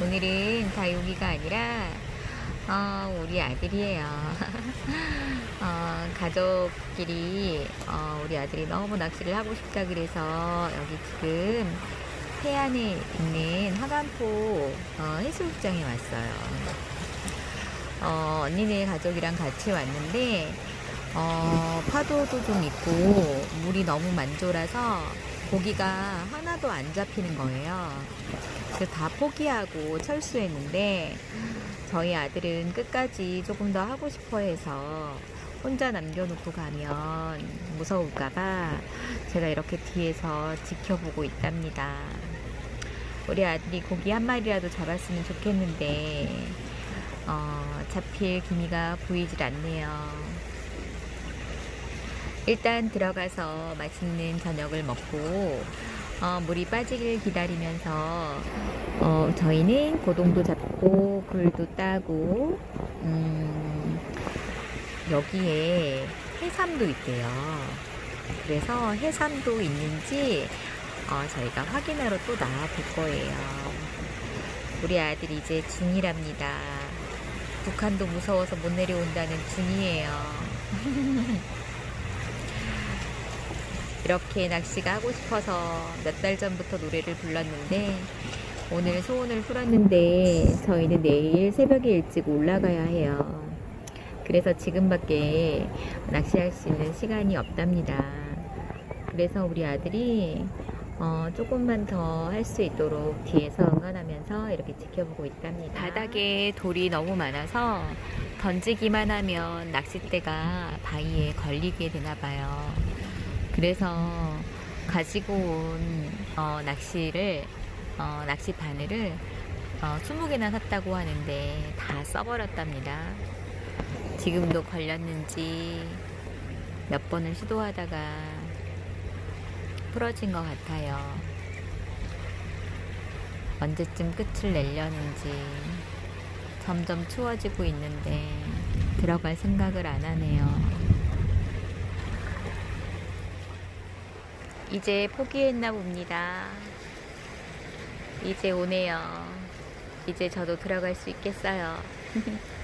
오늘은 다육이가 아니라 어, 우리 아들이에요. 어, 가족끼리 어, 우리 아들이 너무 낚시를 하고 싶다 그래서 여기 지금 해안에 있는 하간포 어, 해수욕장에 왔어요. 어, 언니네 가족이랑 같이 왔는데 어, 파도도 좀 있고 물이 너무 만조라서 고기가 하나도 안 잡히는 거예요. 그래서 다 포기하고 철수했는데 저희 아들은 끝까지 조금 더 하고 싶어 해서 혼자 남겨놓고 가면 무서울까봐 제가 이렇게 뒤에서 지켜보고 있답니다. 우리 아들이 고기 한 마리라도 잡았으면 좋겠는데 어, 잡힐 기미가 보이질 않네요. 일단 들어가서 맛있는 저녁을 먹고 어, 물이 빠지길 기다리면서 어, 저희는 고동도 잡고 굴도 따고 음, 여기에 해삼도 있대요. 그래서 해삼도 있는지 어, 저희가 확인하러 또 나와 볼 거예요. 우리 아들이 이제 중2랍니다. 북한도 무서워서 못 내려온다는 중2예요. 이렇게 낚시가 하고 싶어서 몇 달 전부터 노래를 불렀는데 오늘 소원을 풀었는데 저희는 내일 새벽에 일찍 올라가야 해요. 그래서 지금밖에 낚시할 수 있는 시간이 없답니다. 그래서 우리 아들이 어, 조금만 더 할 수 있도록 뒤에서 응원하면서 이렇게 지켜보고 있답니다. 바닥에 돌이 너무 많아서 던지기만 하면 낚싯대가 바위에 걸리게 되나 봐요. 그래서 가지고 온 어, 낚시를 어, 낚시 바늘을 어, 20개나 샀다고 하는데 다 써버렸답니다. 지금도 걸렸는지 몇 번을 시도하다가 부러진 것 같아요. 언제쯤 끝을 내려는지 점점 추워지고 있는데 들어갈 생각을 안 하네요. 이제 포기했나 봅니다. 이제 오네요. 이제 저도 들어갈 수 있겠어요.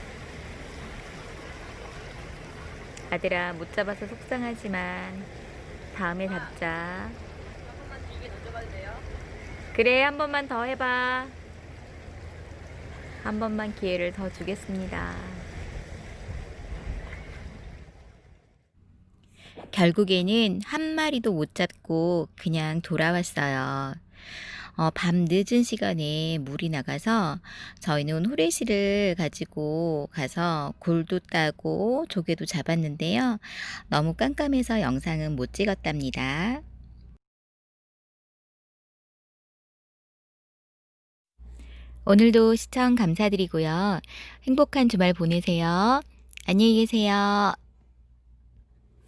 아들아, 못 잡아서 속상하지만 다음에 잡자. 그래, 한 번만 더 해봐. 한 번만 기회를 더 주겠습니다. 결국에는 한 마리도 못 잡고 그냥 돌아왔어요. 어, 밤 늦은 시간에 물이 나가서 저희는 후레쉬를 가지고 가서 굴도 따고 조개도 잡았는데요. 너무 깜깜해서 영상은 못 찍었답니다. 오늘도 시청 감사드리고요. 행복한 주말 보내세요. 안녕히 계세요.